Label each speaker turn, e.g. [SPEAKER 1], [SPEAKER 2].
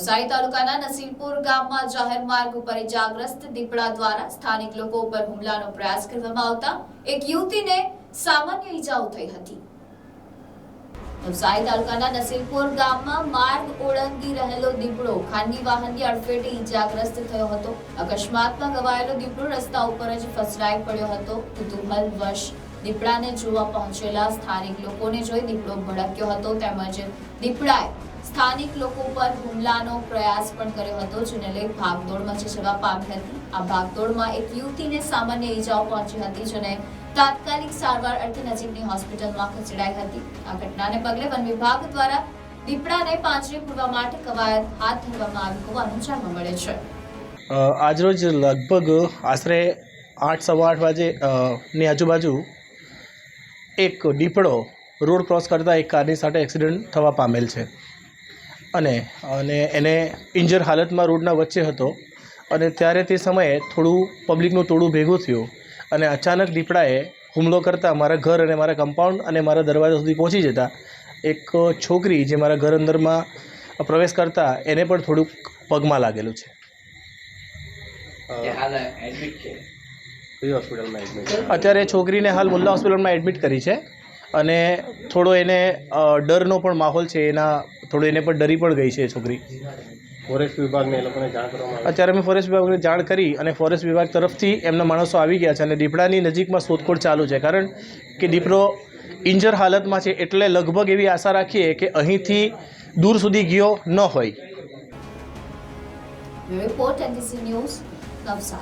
[SPEAKER 1] નવસારી તાલુકાના નસીલપુર ગામમાં જાહેર માર્ગ ઉપર ઇજાગ્રસ્ત દીપડા દ્વારા સ્થાનિક લોકો ઉપર હુમલાનો પ્રયાસ કરવામાં આવતા એક યુવતીને સામાન્ય ઈજાઓ થઈ હતી. નવસારી તાલુકાના નસીલપુર ગામમાં માર્ગ ઓળંગી રહેલો દીપડો ખાનગી વાહનની અડફેટે ઈજાગ્રસ્ત થયો હતો. અકસ્માતમાં ગવાયેલો દીપડો રસ્તા ઉપર જ ફસરાઈ પડ્યો હતો. કુતૂહલવશ દીપડાને જોવા પહોંચેલા સ્થાનિક લોકોને જોઈ દીપડો ભડક્યો હતો. તેમજ દીપડાએ સ્થાનિક લોકો પર હુમલાનો પ્રયાસ પણ કર્યો હતો, જેને લઈ ભાગદોડ મચી જવા પામી હતી, આ ભાગદોડમાં એક યુવતીને સામાન્ય ઈજાઓ પહોંચી હતી, જેને તાત્કાલિક સારવાર અર્થે નજીકની હોસ્પિટલમાં ખસેડાઈ હતી. આ ઘટનાને પગલે વન વિભાગ દ્વારા દીપડાને પાંજરે પૂરવા માટે કવાયત હાથ ધરવામાં આવી હોવાનું જાણવા મળે છે.
[SPEAKER 2] આજરોજ લગભગ આશરે આઠ, સવા આઠ વાગે ની આજુબાજુ એક દીપડો રોડ ક્રોસ કરતા એક કારની સાથે એક્સિડન્ટ થવા પામેલ છે. અને અને એને ઇન્જર હાલતમાં રોડના વચ્ચે હતો અને ત્યારે તે સમયે થોડું પબ્લિકનું ટોળું ભેગું થયું અને અચાનક દીપડાએ હુમલો કરતાં મારા ઘર અને મારા કમ્પાઉન્ડ અને મારા દરવાજા સુધી પહોંચી જતા એક છોકરી જે મારા ઘર અંદરમાં પ્રવેશ કરતા એને પણ થોડુંક પગમાં લાગેલું છે.
[SPEAKER 3] એ હાલ એડમિટ છે. કઈ હોસ્પિટલમાં એડમિટ
[SPEAKER 2] અત્યારે છોકરીને હાલ મુલ્લા હોસ્પિટલમાં એડમિટ કરી છે અને થોડો એને ડરનો પણ માહોલ છે એના થોડું એને પણ ડરી પણ ગઈ છે છોકરી.
[SPEAKER 3] ફોરેસ્ટ વિભાગને એ લોકોને જાણ કરવામાં
[SPEAKER 2] અત્યારે અમે ફોરેસ્ટ વિભાગને જાણ કરી અને ફોરેસ્ટ વિભાગ તરફથી એમના માણસો આવી ગયા છે અને દીપડાની નજીકમાં શોધખોળ ચાલુ છે. કારણ કે દીપડો ઇન્જર હાલતમાં છે એટલે લગભગ એવી આશા રાખીએ કે અહીંથી દૂર સુધી ગયો ન હોય.
[SPEAKER 1] Report NDC news Navsari.